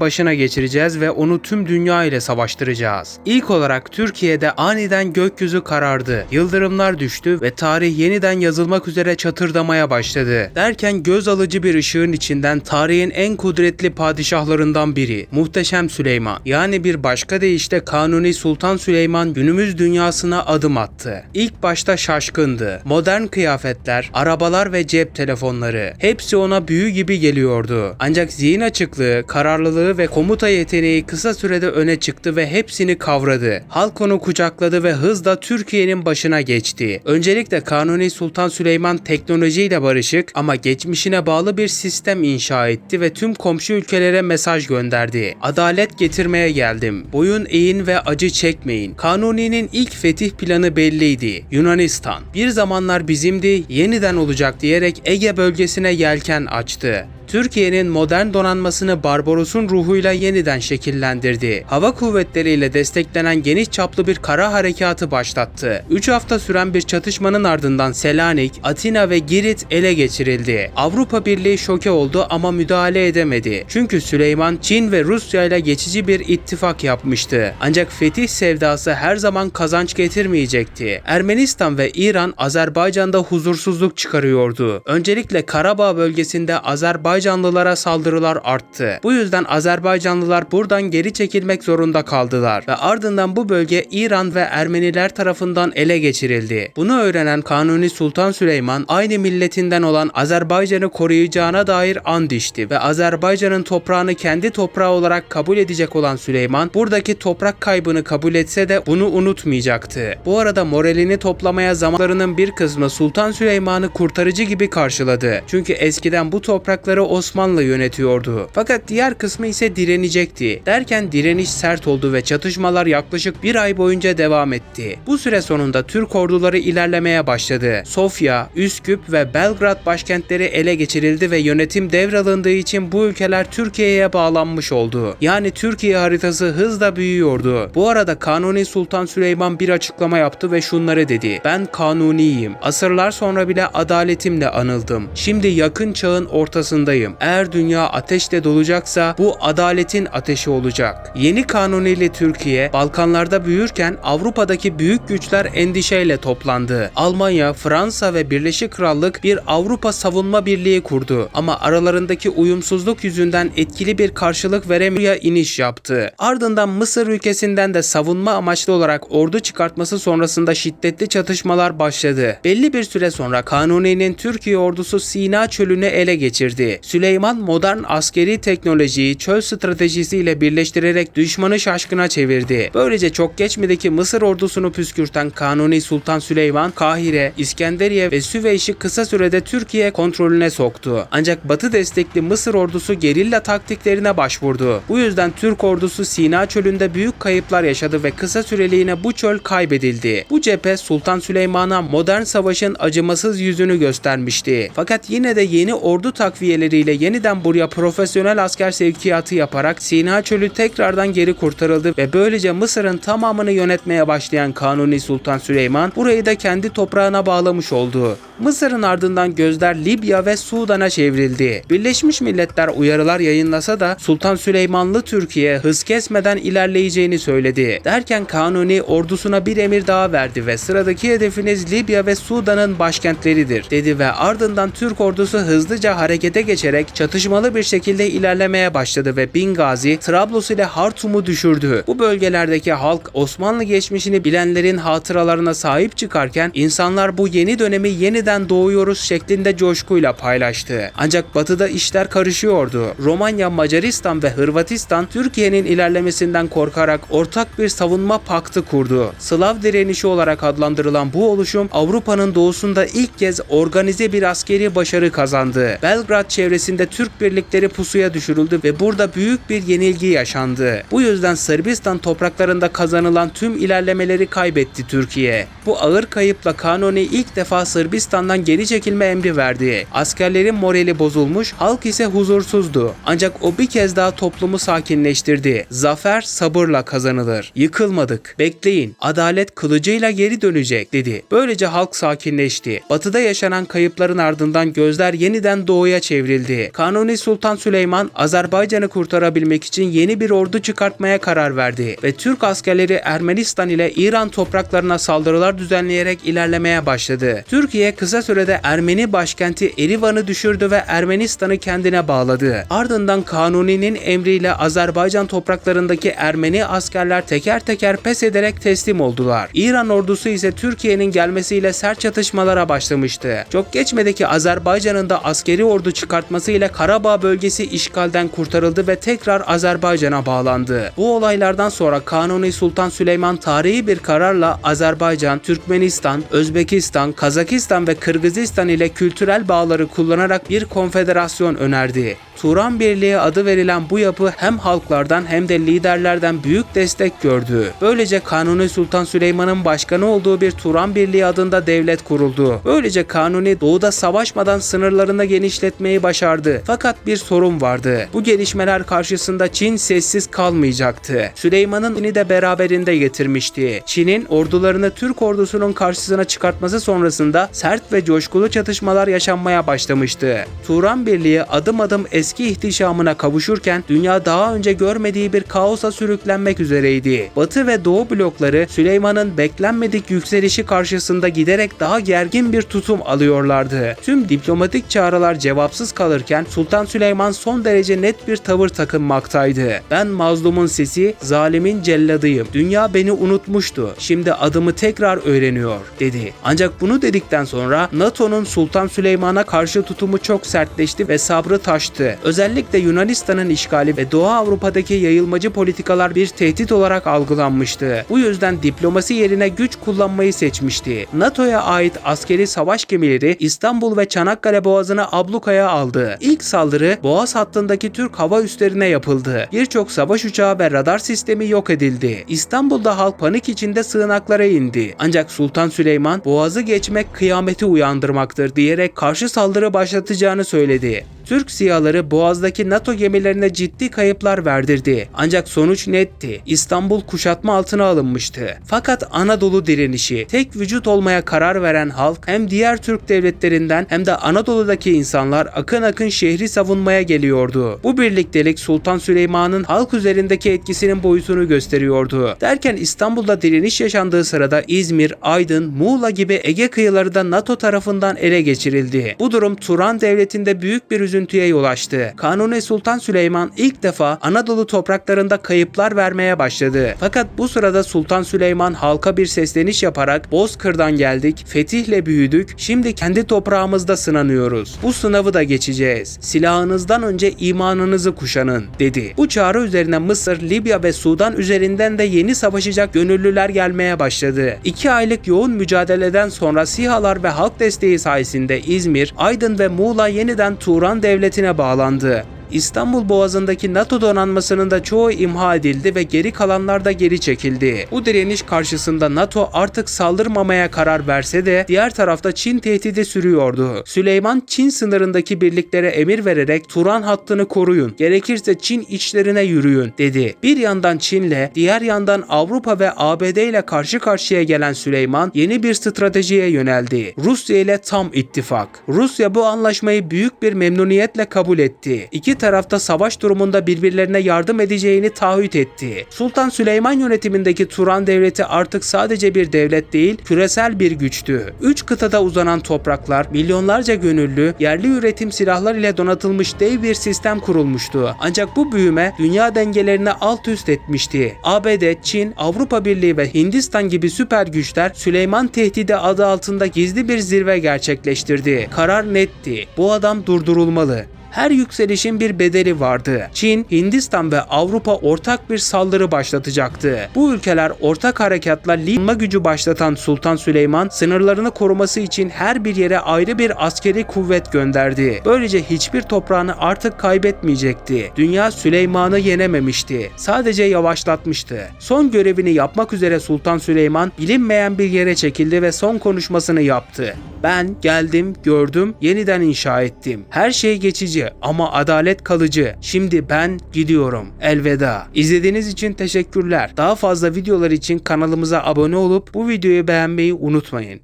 başına geçireceğiz ve onu tüm dünya ile savaştıracağız. İlk olarak Türkiye'de aniden gökyüzü karardı. Yıldırımlar düştü ve tarih yeniden yazılmak üzere çatırdamaya başladı. Derken göz alıcı bir ışığın içinden tarihin en kudretli padişahlarından biri Muhteşem Süleyman yani bir başka deyişle Kanuni Sultan Süleyman günümüz dünyasına adım attı. İlk başta şaşkındı. Modern kıyafetler, arabalar ve cep telefonları hepsi ona büyü gibi geliyordu. Ancak zihin açıklığı, kararlılığı ve komuta yeteneği kısa sürede öne çıktı ve hepsini kavradı. Halk onu kucakladı ve hızla Türkiye'nin başına geçti. Öncelikle Kanuni Sultan Süleyman teknolojiyle barışık ama geçmişine bağlı bir sistem inşa etti ve tüm komşu ülkelere mesaj gönderdi. Adalet getirmeye geldim. Boyun eğin ve acı çekmeyin. Kanuni'nin ilk fetih planı belliydi. Yunanistan. Bir zamanlar bizimdi, yeniden olacak diyerek Ege bölgesine yelken açtı. Türkiye'nin modern donanmasını Barbaros'un ruhuyla yeniden şekillendirdi. Hava kuvvetleriyle desteklenen geniş çaplı bir kara harekatı başlattı. 3 hafta süren bir çatışmanın ardından Selanik, Atina ve Girit ele geçirildi. Avrupa Birliği şoke oldu ama müdahale edemedi. Çünkü Süleyman Çin ve Rusya ile geçici bir ittifak yapmıştı. Ancak fetih sevdası her zaman kazanç getirmeyecekti. Ermenistan ve İran Azerbaycan'da huzursuzluk çıkarıyordu. Öncelikle Karabağ bölgesinde Azerbaycanlılara saldırılar arttı. Bu yüzden Azerbaycanlılar buradan geri çekilmek zorunda kaldılar ve ardından bu bölge İran ve Ermeniler tarafından ele geçirildi. Bunu öğrenen Kanuni Sultan Süleyman aynı milletinden olan Azerbaycan'ı koruyacağına dair and içti ve Azerbaycan'ın toprağını kendi toprağı olarak kabul edecek olan Süleyman buradaki toprak kaybını kabul etse de bunu unutmayacaktı. Bu arada moralini toplamaya zamanlarının bir kısmı Sultan Süleyman'ı kurtarıcı gibi karşıladı. Çünkü eskiden bu toprakları Osmanlı yönetiyordu. Fakat diğer kısmı ise direnecekti. Derken direniş sert oldu ve çatışmalar yaklaşık bir ay boyunca devam etti. Bu süre sonunda Türk orduları ilerlemeye başladı. Sofya, Üsküp ve Belgrad başkentleri ele geçirildi ve yönetim devralındığı için bu ülkeler Türkiye'ye bağlanmış oldu. Yani Türkiye haritası hızla büyüyordu. Bu arada Kanuni Sultan Süleyman bir açıklama yaptı ve şunları dedi. Ben kanuniyim. Asırlar sonra bile adaletimle anıldım. Şimdi yakın çağın ortasındayım. Eğer dünya ateşle dolacaksa bu adaletin ateşi olacak. Yeni kanuniyle Türkiye Balkanlarda büyürken Avrupa'daki büyük güçler endişeyle toplandı. Almanya, Fransa ve Birleşik Krallık bir Avrupa Savunma Birliği kurdu ama aralarındaki uyumsuzluk yüzünden etkili bir karşılık veremiyor iniş yaptı. Ardından Mısır ülkesinden de savunma amaçlı olarak ordu çıkartması sonrasında şiddetli çatışmalar başladı. Belli bir süre sonra Kanuni'nin Türkiye ordusu Sina çölünü ele geçirdi. Süleyman modern askeri teknolojiyi çöl stratejisiyle birleştirerek düşmanı şaşkına çevirdi. Böylece çok geçmedi ki Mısır ordusunu püskürten Kanuni Sultan Süleyman, Kahire, İskenderiye ve Süveyş'i kısa sürede Türkiye kontrolüne soktu. Ancak Batı destekli Mısır ordusu gerilla taktiklerine başvurdu. Bu yüzden Türk ordusu Sina çölünde büyük kayıplar yaşadı ve kısa süreliğine bu çöl kaybedildi. Bu cephe Sultan Süleyman'a modern savaşın acımasız yüzünü göstermişti. Fakat yine de yeni ordu takviyeleriyle yeniden buraya profesyonel asker sevkiyatı yaparak Sina çölü tekrardan geri kurtarıldı ve böylece Mısır'ın tamamını yönetmeye başlayan Kanuni Sultan Süleyman burayı da kendi toprağına bağlamış oldu. Mısır'ın ardından gözler Libya ve Sudan'a çevrildi. Birleşmiş Milletler uyarılar yayınlasa da Sultan Süleymanlı Türkiye hız kesmeden ilerleyeceğini söyledi. Derken Kanuni ordusuna bir emir daha verdi ve sıradaki hedefiniz Libya ve Sudan'ın başkentleridir dedi ve ardından Türk ordusu hızlıca harekete geçerek çatışmalı bir şekilde ilerlemeye başladı ve Bingazi, Trablus ile Hartum'u düşürdü. Bu bölgelerdeki halk Osmanlı geçmişini bilenlerin hatıralarına sahip çıkarken insanlar bu yeni dönemi yeniden doğuyoruz şeklinde coşkuyla paylaştı. Ancak batıda işler karışıyordu. Romanya, Macaristan ve Hırvatistan Türkiye'nin ilerlemesinden korkarak ortak bir savunma paktı kurdu. Slav direnişi olarak adlandırılan bu oluşum Avrupa'nın doğusunda ilk kez organize bir askeri başarı kazandı. Belgrad çevresinde Türk birlikleri pusuya düşürüldü ve burada büyük bir yenilgi yaşandı. Bu yüzden Sırbistan topraklarında kazanılan tüm ilerlemeleri kaybetti Türkiye. Bu ağır kayıpla Kanuni ilk defa Sırbistan'dan geri çekilme emri verdi. Askerlerin morali bozulmuş, halk ise huzursuzdu. Ancak o bir kez daha toplumu sakinleştirdi. Zafer sabırla kazanılır. Yıkılmadık. Bekleyin. Adalet kılıcıyla geri dönecek dedi. Böylece halk sakinleşti. Batıda yaşanan kayıpların ardından gözler yeniden doğuya çevrildi geçirildi. Kanuni Sultan Süleyman Azerbaycan'ı kurtarabilmek için yeni bir ordu çıkartmaya karar verdi ve Türk askerleri Ermenistan ile İran topraklarına saldırılar düzenleyerek ilerlemeye başladı. Türkiye kısa sürede Ermeni başkenti Erivan'ı düşürdü ve Ermenistan'ı kendine bağladı. Ardından Kanuni'nin emriyle Azerbaycan topraklarındaki Ermeni askerler teker teker pes ederek teslim oldular. İran ordusu ise Türkiye'nin gelmesiyle sert çatışmalara başlamıştı. Çok geçmedi ki Azerbaycan'ın da askeri ordu çıkartmasıyla Karabağ bölgesi işgalden kurtarıldı ve tekrar Azerbaycan'a bağlandı. Bu olaylardan sonra Kanuni Sultan Süleyman tarihi bir kararla Azerbaycan, Türkmenistan, Özbekistan, Kazakistan ve Kırgızistan ile kültürel bağları kullanarak bir konfederasyon önerdi. Turan Birliği adı verilen bu yapı hem halklardan hem de liderlerden büyük destek gördü. Böylece Kanuni Sultan Süleyman'ın başkanı olduğu bir Turan Birliği adında devlet kuruldu. Böylece Kanuni doğuda savaşmadan sınırlarını genişletmeyi başardı. Fakat bir sorun vardı. Bu gelişmeler karşısında Çin sessiz kalmayacaktı. Süleyman'ın Çin'i de beraberinde getirmişti. Çin'in ordularını Türk ordusunun karşısına çıkartması sonrasında sert ve coşkulu çatışmalar yaşanmaya başlamıştı. Turan Birliği adım adım eski ihtişamına kavuşurken dünya daha önce görmediği bir kaosa sürüklenmek üzereydi. Batı ve Doğu blokları Süleyman'ın beklenmedik yükselişi karşısında giderek daha gergin bir tutum alıyorlardı. Tüm diplomatik çağrılar cevapsız kalırken Sultan Süleyman son derece net bir tavır takınmaktaydı. Ben mazlumun sesi, zalimin celladıyım. Dünya beni unutmuştu. Şimdi adımı tekrar öğreniyor, dedi. Ancak bunu dedikten sonra NATO'nun Sultan Süleyman'a karşı tutumu çok sertleşti ve sabrı taştı. Özellikle Yunanistan'ın işgali ve Doğu Avrupa'daki yayılmacı politikalar bir tehdit olarak algılanmıştı. Bu yüzden diplomasi yerine güç kullanmayı seçmişti. NATO'ya ait askeri savaş gemileri İstanbul ve Çanakkale Boğazı'nı ablukaya aldı. İlk saldırı Boğaz hattındaki Türk hava üslerine yapıldı. Birçok savaş uçağı ve radar sistemi yok edildi. İstanbul'da halk panik içinde sığınaklara indi. Ancak Sultan Süleyman Boğaz'ı geçmek kıyameti uyandırmaktır diyerek karşı saldırı başlatacağını söyledi. Türk siyaları Boğaz'daki NATO gemilerine ciddi kayıplar verdirdi. Ancak sonuç netti. İstanbul kuşatma altına alınmıştı. Fakat Anadolu direnişi, tek vücut olmaya karar veren halk hem diğer Türk devletlerinden hem de Anadolu'daki insanlar akın akın şehri savunmaya geliyordu. Bu birliktelik Sultan Süleyman'ın halk üzerindeki etkisinin boyutunu gösteriyordu. Derken İstanbul'da direniş yaşandığı sırada İzmir, Aydın, Muğla gibi Ege kıyıları da NATO tarafından ele geçirildi. Bu durum Turan devletinde büyük bir üzüntüye yol açtı. Kanuni Sultan Süleyman ilk defa Anadolu topraklarında kayıplar vermeye başladı. Fakat bu sırada Sultan Süleyman halka bir sesleniş yaparak Bozkır'dan geldik, fetihle büyüdük, şimdi kendi toprağımızda sınanıyoruz. Bu sınavı da geçeceğiz. Silahınızdan önce imanınızı kuşanın, dedi. Bu çağrı üzerine Mısır, Libya ve Sudan üzerinden de yeni savaşacak gönüllüler gelmeye başladı. İki aylık yoğun mücadeleden sonra SİHA'lar ve halk desteği sayesinde İzmir, Aydın ve Muğla yeniden Turan devletine bağlandı. yakalandı. İstanbul Boğazı'ndaki NATO donanmasının da çoğu imha edildi ve geri kalanlar da geri çekildi. Bu direniş karşısında NATO artık saldırmamaya karar verse de diğer tarafta Çin tehdidi sürüyordu. Süleyman Çin sınırındaki birliklere emir vererek Turan hattını koruyun, gerekirse Çin içlerine yürüyün dedi. Bir yandan Çin'le, diğer yandan Avrupa ve ABD ile karşı karşıya gelen Süleyman yeni bir stratejiye yöneldi. Rusya ile tam ittifak. Rusya bu anlaşmayı büyük bir memnuniyetle kabul etti. İki tarafta savaş durumunda birbirlerine yardım edeceğini taahhüt etti. Sultan Süleyman yönetimindeki Turan devleti artık sadece bir devlet değil, küresel bir güçtü. Üç kıtada uzanan topraklar, milyonlarca gönüllü, yerli üretim silahlar ile donatılmış dev bir sistem kurulmuştu. Ancak bu büyüme dünya dengelerini alt üst etmişti. ABD, Çin, Avrupa Birliği ve Hindistan gibi süper güçler Süleyman tehdidi adı altında gizli bir zirve gerçekleştirdi. Karar netti. Bu adam durdurulmalı. Her yükselişin bir bedeli vardı. Çin, Hindistan ve Avrupa ortak bir saldırı başlatacaktı. Bu ülkeler ortak harekatla Lima gücü başlatan Sultan Süleyman sınırlarını koruması için her bir yere ayrı bir askeri kuvvet gönderdi. Böylece hiçbir toprağını artık kaybetmeyecekti. Dünya Süleyman'ı yenememişti. Sadece yavaşlatmıştı. Son görevini yapmak üzere Sultan Süleyman bilinmeyen bir yere çekildi ve son konuşmasını yaptı. Ben geldim, gördüm, yeniden inşa ettim. Her şey geçici ama adalet kalıcı. Şimdi ben gidiyorum. Elveda. İzlediğiniz için teşekkürler. Daha fazla videolar için kanalımıza abone olup bu videoyu beğenmeyi unutmayın.